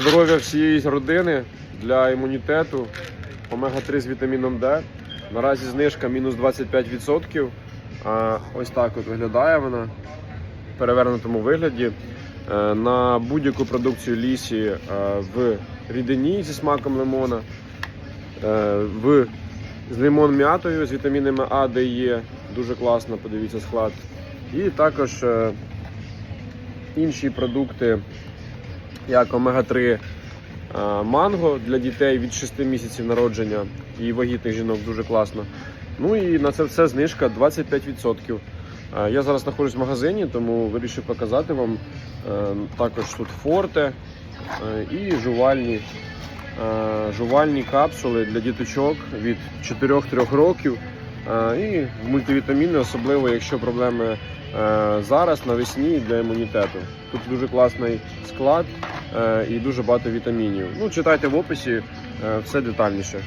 Здоров'я всієї родини для імунітету. Омега-3 з вітаміном Д. Наразі знижка мінус 25%. А, ось так от виглядає вона в перевернутому вигляді. Е, На будь-яку продукцію лісі е, в рідині зі смаком лимона, е, в з лимон м'ятою з вітамінами А, Д Е. Дуже класно, подивіться склад. І також інші продукти, як омега-3 е, манго для дітей від 6 місяців народження і вагітних жінок дуже класно. Ну і на це все знижка 25%. Е, Я зараз знаходжусь в магазині, тому вирішив показати вам е, також тут форте і жувальні, жувальні капсули для діточок від 4-3 років. І мультивітаміни, особливо якщо проблеми зараз навесні для імунітету. Тут дуже класний склад і дуже багато вітамінів. Ну, читайте в описі е, все детальніше.